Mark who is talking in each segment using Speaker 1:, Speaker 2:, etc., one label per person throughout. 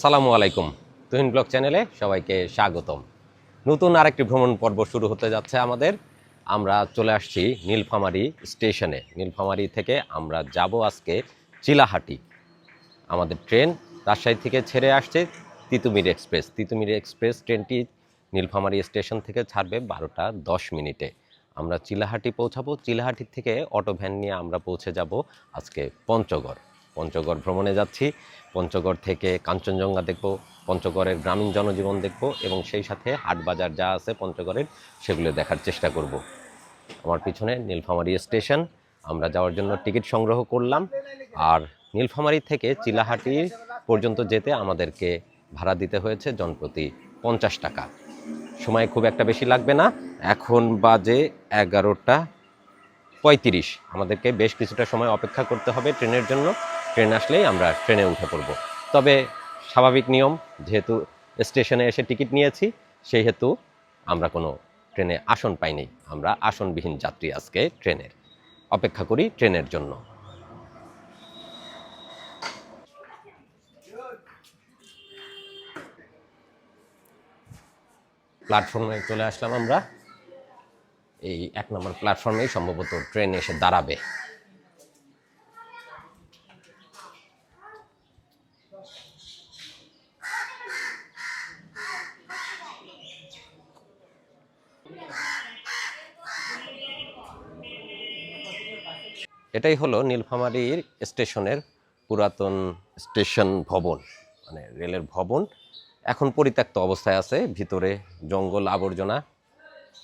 Speaker 1: আসসালামু আলাইকুম। তুহিন ব্লগ চ্যানেলে সবাইকে স্বাগতম। নতুন আরেকটি ভ্রমণ পর্ব শুরু হতে যাচ্ছে আমাদের। আমরা চলে আসছি নীলফামারী স্টেশনে। নীলফামারী থেকে আমরা যাব আজকে চিলাহাটি। আমাদের ট্রেন রাজশাহী থেকে ছেড়ে আসছে তিতুমির এক্সপ্রেস। তিতুমির এক্সপ্রেস ট্রেনটি নীলফামারী স্টেশন থেকে ছাড়বে বারোটা দশ মিনিটে। আমরা চিলাহাটি পৌঁছাবো। চিলাহাটি থেকে অটো ভ্যান নিয়ে আমরা পৌঁছে যাব আজকে পঞ্চগড়। পঞ্চগড় ভ্রমণে যাচ্ছি। পঞ্চগড় থেকে কাঞ্চনজঙ্ঘা দেখব, পঞ্চগড়ের গ্রামীণ জনজীবন দেখব এবং সেই সাথে হাট বাজার যা আছে পঞ্চগড়ের সেগুলো দেখার চেষ্টা করব। আমার পিছনে নীলফামারী স্টেশন, আমরা যাওয়ার জন্য টিকিট সংগ্রহ করলাম। আর নীলফামারী থেকে চিলাহাটি পর্যন্ত যেতে আমাদেরকে ভাড়া দিতে হয়েছে জনপ্রতি পঞ্চাশ টাকা। সময় খুব একটা বেশি লাগবে না, এখন বাজে এগারোটা পঁয়ত্রিশ। আমাদেরকে বেশ কিছুটা সময় অপেক্ষা করতে হবে ট্রেনের জন্য। ট্রেন আসলেই আমরা ট্রেনে উঠে পড়ব। তবে স্বাভাবিক নিয়ম, যেহেতু স্টেশনে এসে টিকিট নিয়েছি সেই হেতু আমরা কোনো ট্রেনে আসন পাইনি। আমরা আসনবিহীন যাত্রী আজকে ট্রেনের। অপেক্ষা করি ট্রেনের জন্য। প্ল্যাটফর্মে চলে আসলাম আমরা। এই এক নম্বর প্ল্যাটফর্মেই সম্ভবত ট্রেন এসে দাঁড়াবে। এটাই হলো নীলফামারীর স্টেশনের পুরাতন স্টেশন ভবন মানে রেলের ভবন। এখন পরিত্যক্ত অবস্থায় আছে, ভিতরে জঙ্গল আবর্জনা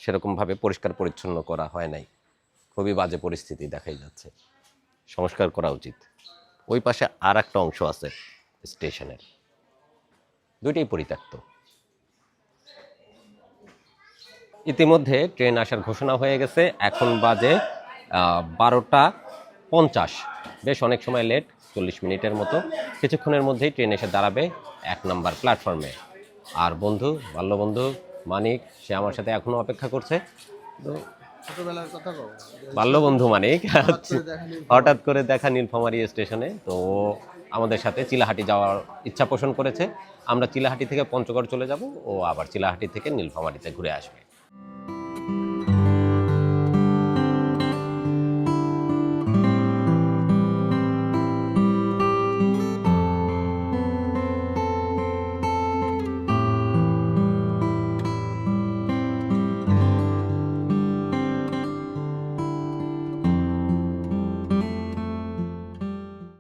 Speaker 1: সেরকমভাবে পরিষ্কার পরিচ্ছন্ন করা হয় নাই। খুবই বাজে পরিস্থিতি দেখাই যাচ্ছে। সংস্কার করা উচিত। ওই পাশে আর একটা অংশ আছে স্টেশনের। দুইটাই পরিত্যক্ত। ইতিমধ্যে ট্রেন আসার ঘোষণা হয়ে গেছে। এখন বাজে বারোটা পঞ্চাশ। বেশ অনেক সময় লেট চল্লিশ মিনিটের মতো। কিছুক্ষণের মধ্যেই ট্রেন এসে দাঁড়াবে এক নাম্বার প্ল্যাটফর্মে আর বন্ধু বাল্যবন্ধু মানিক সে আমার সাথে এখনও অপেক্ষা করছে। তো
Speaker 2: কথা
Speaker 1: বাল্যবন্ধু মানিক। হঠাৎ করে দেখা নীলফামারী স্টেশনে তো ও আমাদের সাথে চিলাহাটি যাওয়ার ইচ্ছা পোষণ করেছে। আমরা চিলাহাটি থেকে পঞ্চগড় চলে যাব। ও আবার চিলাহাটি থেকে নীলফামারীতে ঘুরে আসবে।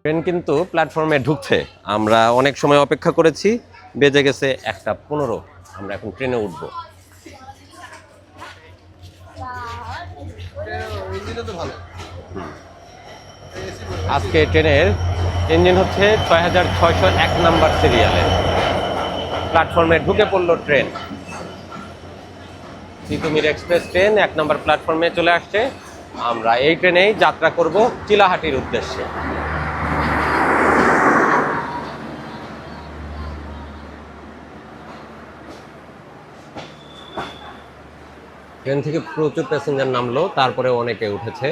Speaker 1: ট্রেন কিন্তু প্ল্যাটফর্মে ঢুকছে। আমরা অনেক সময় অপেক্ষা করেছি, বেজে গেছে একটা পনেরো, আমরা এখন ট্রেনে উঠব। আজকে ট্রেনের ইঞ্জিন হচ্ছে ছয় হাজার ছয়শো এক নাম্বার সিরিয়ালের প্ল্যাটফর্মে ঢুকে পড়ল ট্রেন। তিতুমির এক্সপ্রেস ট্রেন এক নম্বর প্ল্যাটফর্মে চলে আসছে। আমরা এই ট্রেনেই যাত্রা করব চিলাহাটির উদ্দেশ্যে। ট্রেন থেকে প্রচুর প্যাসেঞ্জার নামলো, তারপরে অনেকে উঠেছে।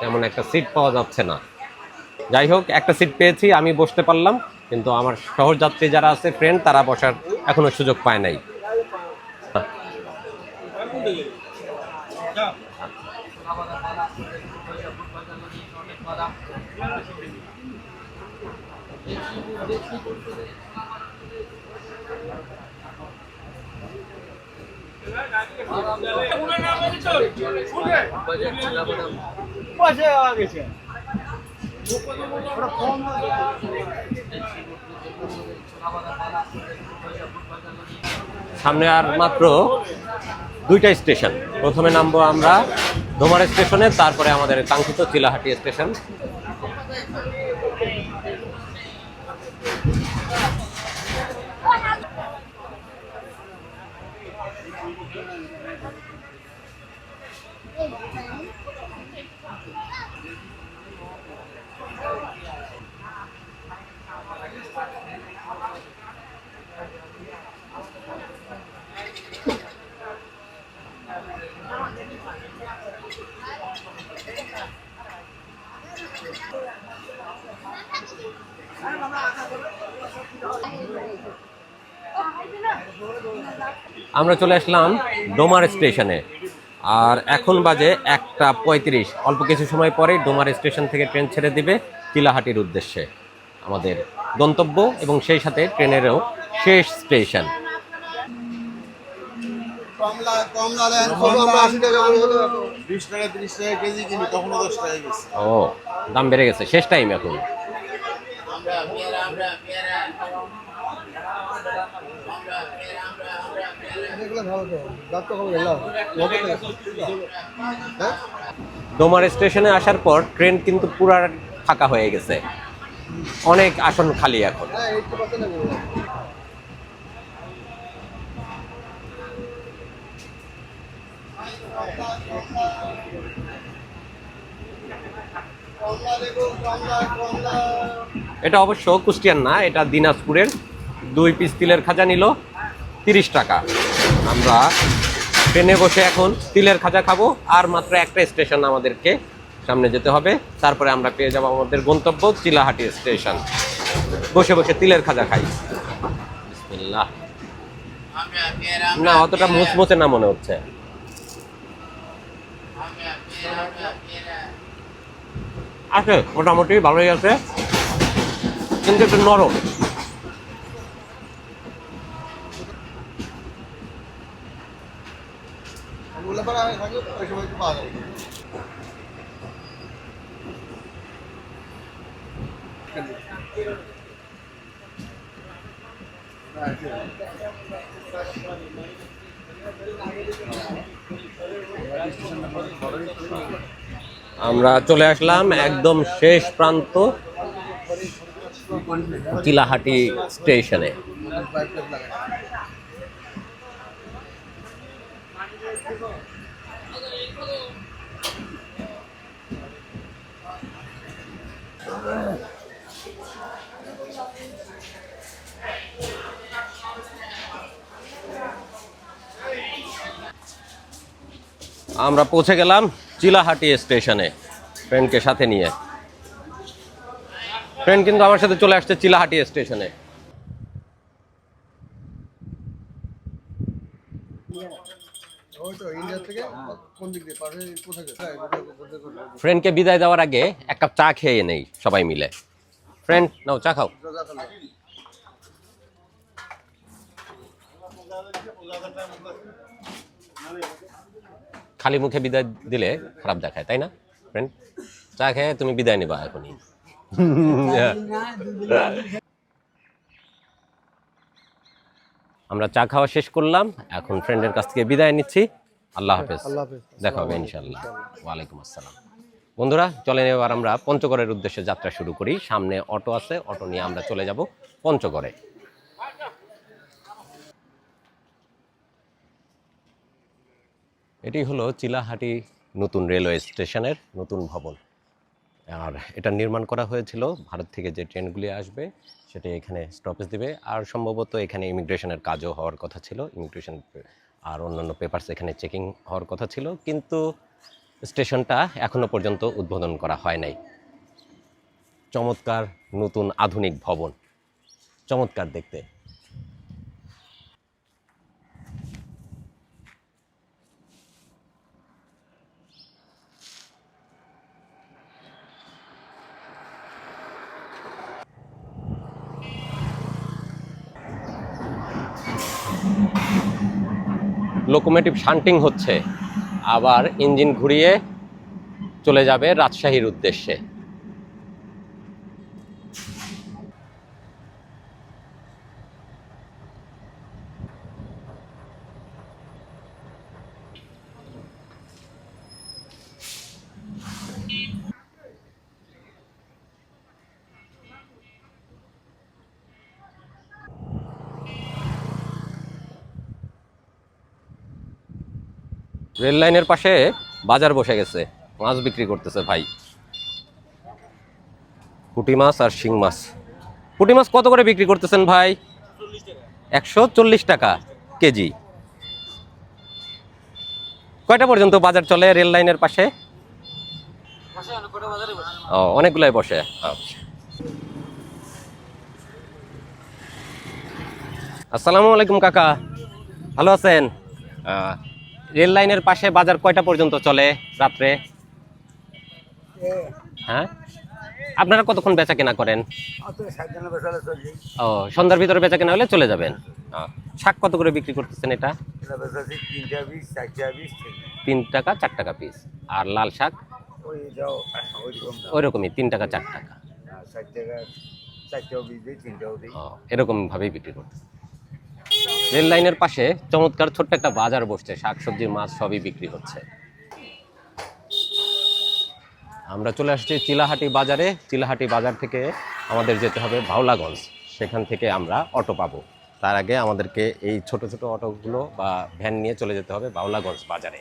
Speaker 1: তেমন একটা সিট পাওয়া যাচ্ছে না। যাই হোক, একটা সিট পেয়েছি, আমি বসতে পারলাম, কিন্তু আমার সহযাত্রী যারা আছে ফ্রেন্ড তারা বসার এখনও সুযোগ পায় নাই।
Speaker 2: পাশে আওয়া গেছে
Speaker 1: সামনে আর মাত্র দুইটা স্টেশন। প্রথমে নামবো আমরা ধোমার স্টেশনে, তারপরে আমাদের কাঙ্ক্ষিত চিলাহাটি স্টেশন। আমরা চলে আসলাম ডোমার স্টেশনে। আর এখন বাজে একটা পঁয়ত্রিশ। অল্প কিছু সময় পরেই ডোমার স্টেশন থেকে ট্রেন ছেড়ে দিবে চিলাহাটির উদ্দেশ্যে আমাদের গন্তব্য এবং সেই সাথে ট্রেনেরও শেষ স্টেশন। ও দাম বেড়ে গেছে। শেষ টাইম এখন
Speaker 2: এগুলো ভালো তো দাঁত তো কমে গেল হ্যাঁ
Speaker 1: ডোমার স্টেশনে আসার পর ট্রেন কিন্তু পুরা ফাঁকা হয়ে গেছে। অনেক আসন খালি এখন। এটা অবশ্য কুষ্টিয়ার না, এটা দিনাজপুরের। দুই পিস তিলের খাজা নিল, তিরিশ টাকা। আমরা ট্রেনে বসে এখন তিলের খাজা খাব, আর মাত্র একটা স্টেশন আমাদেরকে সামনে যেতে হবে। তারপরে আমরা পেয়ে যাব আমাদের গন্তব্য চিলাহাটি স্টেশন। বসে বসে তিলের খাজা খাই। না, অতটা মুচমুচে না মনে হচ্ছে। আছে, মোটামুটি ভালোই আছে, কিন্তু একটু নরম। আমরা চলে আসলাম একদম শেষ প্রান্ত চিলাহাটি স্টেশনে। আমরা পৌঁছে গেলাম চিলাহাটি স্টেশনে ফ্রেন্ডকে সাথে নিয়ে। ফ্রেন্ড কিন্তু আমার সাথে চলে আসছে চিলাহাটি স্টেশনে। ফ্রেন্ডকে বিদায় দেওয়ার আগে এক কাপ চা খেয়ে নেই সবাই মিলে। ফ্রেন্ড, নাও চা খাও। খালি মুখে বিদায় দিলে খারাপ দেখায় তাই না? ফ্রেন্ড চা খেয়ে তুমি বিদায় নেবা এখনই। আমরা চা খাওয়া শেষ করলাম এখন ফ্রেন্ডের কাছ থেকে বিদায় নিচ্ছি। আল্লাহ হাফেজ। দেখা হবে ইনশাল্লাহ ওয়ালাইকুম আসসালাম। বন্ধুরা চলেন এবার আমরা পঞ্চগড়ের উদ্দেশ্যে যাত্রা শুরু করি। সামনে অটো আছে অটো নিয়ে আমরা চলে যাব পঞ্চগড়ে। এটি হলো চিলাহাটি নতুন রেলওয়ে স্টেশনের নতুন ভবন। আর এটা নির্মাণ করা হয়েছিল ভারত থেকে যে ট্রেনগুলি আসবে, সেটা এখানে স্টপেজ দিবে। আর সম্ভবত এখানে ইমিগ্রেশনের কাজও হওয়ার কথা ছিল। ইমিগ্রেশন আর অন্যান্য পেপারস এখানে চেকিং হওয়ার কথা ছিল। কিন্তু স্টেশনটা এখনও পর্যন্ত উদ্বোধন করা হয় নাই। চমৎকার নতুন আধুনিক ভবন। চমৎকার দেখতে। লোকোমেটিভ শান্টিং হচ্ছে আবার ইঞ্জিন ঘুরিয়ে চলে যাবে রাজশাহীর উদ্দেশ্যে। রেল লাইনের পাশে বাজার বসে গেছে। মাছ বিক্রি করতেছে ভাই। পুঁটি মাছ আর শিং মাছ। পুঁটি মাছ কত করে বিক্রি করতেছেন ভাই? একশো চল্লিশ টাকা কেজি। কয়টা পর্যন্ত বাজার চলে রেল লাইনের পাশে? ও, অনেকগুলাই বসে। আচ্ছা। আসসালামু আলাইকুম কাকা। ভালো আছেন? রেল লাইনের পাশে বাজার কয়টা পর্যন্ত চলে রাত্রে? হ্যাঁ? আপনারা কতক্ষণ বেচা কেনা করেন? ও সন্ধ্যার ভিতরে বেচা কেনা হলে চলে যাবেন। শাক কত করে বিক্রি করতেছেন এটা? তিন টাকা চার টাকা পিস আর লাল শাক? ওই রকমই তিন টাকা চার টাকা। ও, এরকম ভাবেই বিক্রি করতে রেল লাইনের পাশে চমৎকার ছোট্ট একটা বাজার বসছে। শাকসবজি, মাছ সবই বিক্রি হচ্ছে। আমরা চলে আসছি চিলাহাটি বাজারে। চিলাহাটি বাজার থেকে আমাদের যেতে হবে ভাওলাগঞ্জ। সেখান থেকে আমরা অটো পাবো। তার আগে আমাদেরকে এই ছোট ছোট অটোগুলো বা ভ্যান নিয়ে চলে যেতে হবে বাউলাগঞ্জ বাজারে।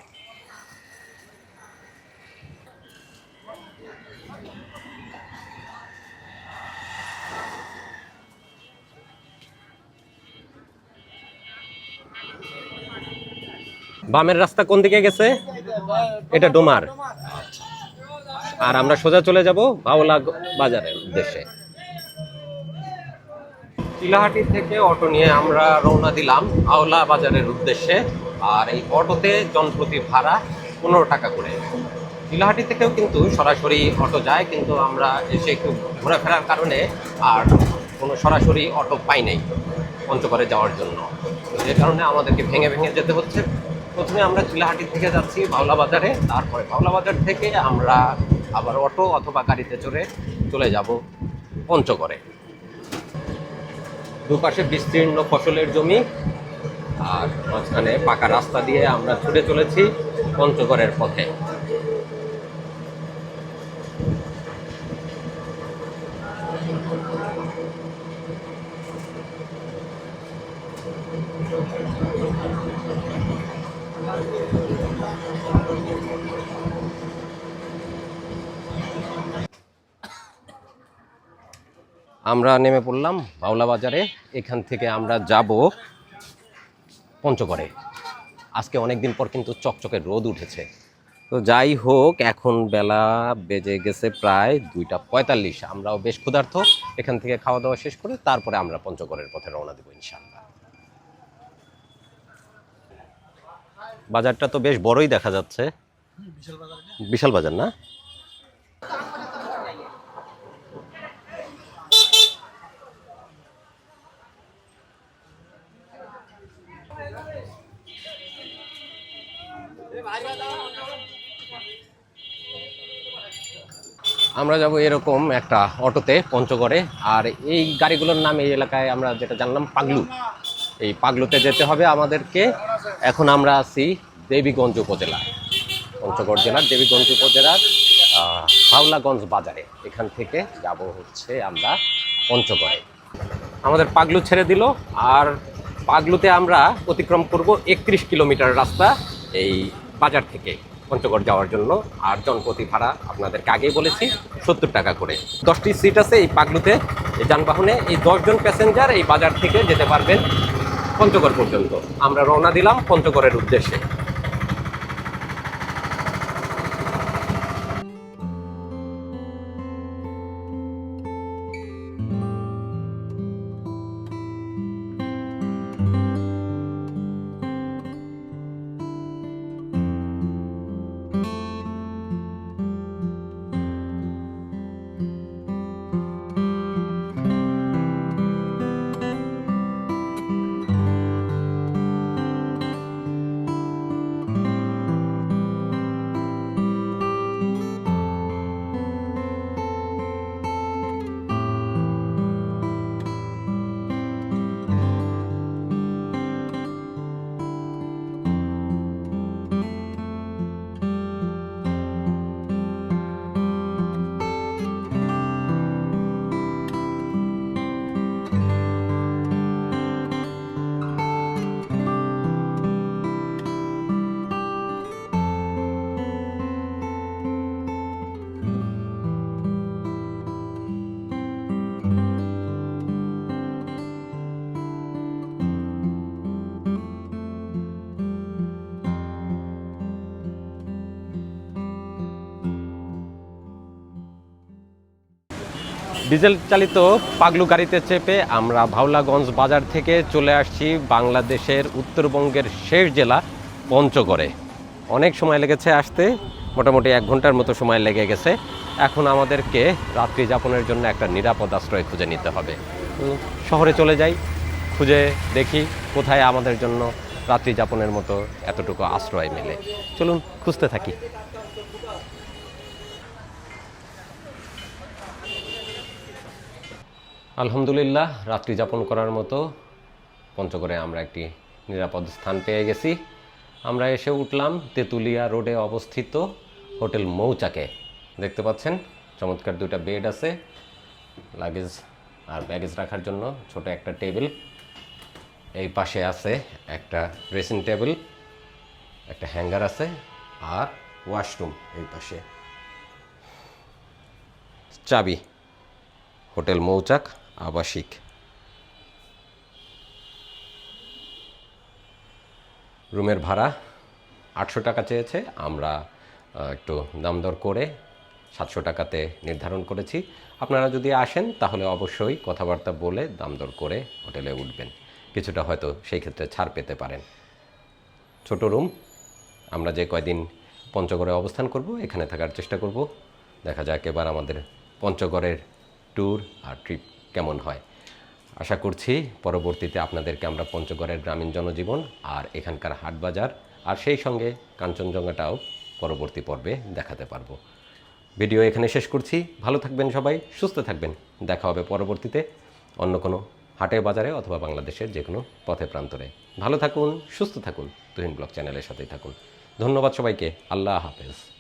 Speaker 1: বামের রাস্তা কোন দিকে গেছে? এটা ডোমার। আর আমরা সোজা চলে যাব বাউলা বাজারের উদ্দেশ্যে। চিলাহাটি থেকে অটো নিয়ে আমরা রওনা দিলাম আওলা বাজারের উদ্দেশ্যে। আর এই অটোতে জনপ্রতি ভাড়া পনেরো টাকা করে। চিলাহাটি থেকেও কিন্তু সরাসরি অটো যায়, কিন্তু আমরা এসে একটু ঘোরাফেরার কারণে আর কোনো সরাসরি অটো পাই নাই পঞ্চগড়ে যাওয়ার জন্য। যে কারণে আমাদেরকে ভেঙে ভেঙে যেতে হচ্ছে। প্রথমে আমরা চিলাহাটি থেকে যাচ্ছি ভাওলা বাজারে, তারপরে ভাওলা বাজার থেকে আমরা আবার অটো অথবা গাড়িতে চড়ে চলে যাব পঞ্চগড়ে। দুপাশে বিস্তীর্ণ ফসলের জমি, আর মাঝখানে পাকা রাস্তা দিয়ে আমরা ছুটে চলেছি পঞ্চগড়ের পথে। আমরা নেমে পড়লাম বাউলা বাজারে। এখান থেকে আমরা যাব পঞ্চগড়ে। আজকে অনেক দিন পর কিন্তু চকচকে রোদ উঠেছে। তো যাই হোক এখন বেলা বেজে গেছে প্রায় দুইটা পঁয়তাল্লিশ। আমরাও বেশ ক্ষুধার্ত। এখান থেকে খাওয়া দাওয়া শেষ করে তারপরে আমরা পঞ্চগড়ের পথে রওনা দেবো ইনশাল্লাহ বাজারটা তো বেশ বড়ই দেখা যাচ্ছে। বিশাল বাজার না? আমরা যাব এরকম একটা অটোতে পঞ্চগড়ে। আর এই গাড়িগুলোর নাম এই এলাকায় আমরা যেটা জানলাম, পাগলু। এই পাগলুতে যেতে হবে আমাদেরকে। এখন আমরা আছি দেবীগঞ্জ উপজেলা পঞ্চগড় জেলার দেবীগঞ্জ উপজেলার হাওলাগঞ্জ বাজারে। এখান থেকে যাব হচ্ছে আমরা পঞ্চগড়ে। আমাদের পাগলু ছেড়ে দিল, আর পাগলুতে আমরা অতিক্রম করব একত্রিশ কিলোমিটার রাস্তা এই বাজার থেকে। পঞ্চগড় যাওয়ার জন্য। আর জনপ্রতি ভাড়া আপনাদেরকে আগেই বলেছি, সত্তর টাকা করে। দশটি সিট আছে এই পাগলুতে, এই যানবাহনে। এই দশজন প্যাসেঞ্জার এই বাজার থেকে যেতে পারবেন পঞ্চগড় পর্যন্ত। আমরা রওনা দিলাম পঞ্চগড়ের উদ্দেশ্যে। ডিজেল চালিত পাগলু গাড়িতে চেপে আমরা ভাওলাগঞ্জ বাজার থেকে চলে আসছি বাংলাদেশের উত্তরবঙ্গের শেষ জেলা পঞ্চগড়ে। অনেক সময় লেগেছে আসতে, মোটামুটি এক ঘণ্টার মতো সময় লেগে গেছে। এখন আমাদেরকে রাত্রি যাপনের জন্য একটা নিরাপদ আশ্রয় খুঁজে নিতে হবে। শহরে চলে যাই, খুঁজে দেখি কোথায় আমাদের জন্য রাত্রি যাপনের মতো এতটুকু আশ্রয় মেলে। চলুন, খুঁজতে থাকি। আলহামদুলিল্লাহ, রাত্রি যাপন করার মতো পঞ্চগড়ে আমরা একটি নিরাপদ স্থান পেয়ে গেছি। আমরা এসে উঠলাম তেঁতুলিয়া রোডে অবস্থিত হোটেল মৌচাকে। দেখতে পাচ্ছেন, চমৎকার দুইটা বেড আছে, লাগেজ আর ব্যাগেজ রাখার জন্য ছোট একটা টেবিল। এই পাশে আছে একটা ড্রেসিং টেবিল, একটা হ্যাঙ্গার আছে আর ওয়াশরুম এই পাশে। চাবি, হোটেল মৌচাক। আবাসিক। রুমের ভাড়া আটশো টাকা চেয়েছে, আমরা একটু দাম দর করে সাতশো টাকাতে নির্ধারণ করেছি। আপনারা যদি আসেন, তাহলে অবশ্যই কথাবার্তা বলে দাম দর করে হোটেলে উঠবেন। কিছুটা হয়তো সেই ক্ষেত্রে ছাড় পেতে পারেন। ছোট রুম, আমরা যে কয়দিন পঞ্চগড়ে অবস্থান করব, এখানে থাকার চেষ্টা করব। দেখা যাক এবার আমাদের পঞ্চগড়ের ট্যুর আর ট্রিপ কেমন হয়। আশা করছি পরবর্তীতে আপনাদেরকে আমরা পঞ্চগড়ের গ্রামীণ জনজীবন আর এখানকার হাটবাজার আর সেই সঙ্গে কাঞ্চনজঙ্ঘাটাও পরবর্তী পর্বে দেখাতে পারব। ভিডিও এখানে শেষ করছি। ভালো থাকবেন সবাই, সুস্থ থাকবেন। দেখা হবে পরবর্তীতে অন্য কোনো হাটে বাজারে অথবা বাংলাদেশের যে কোনো পথে প্রান্তরে। ভালো থাকুন, সুস্থ থাকুন। তুহিন ব্লগ চ্যানেলের সাথেই থাকুন। ধন্যবাদ সবাইকে। আল্লাহ হাফেজ।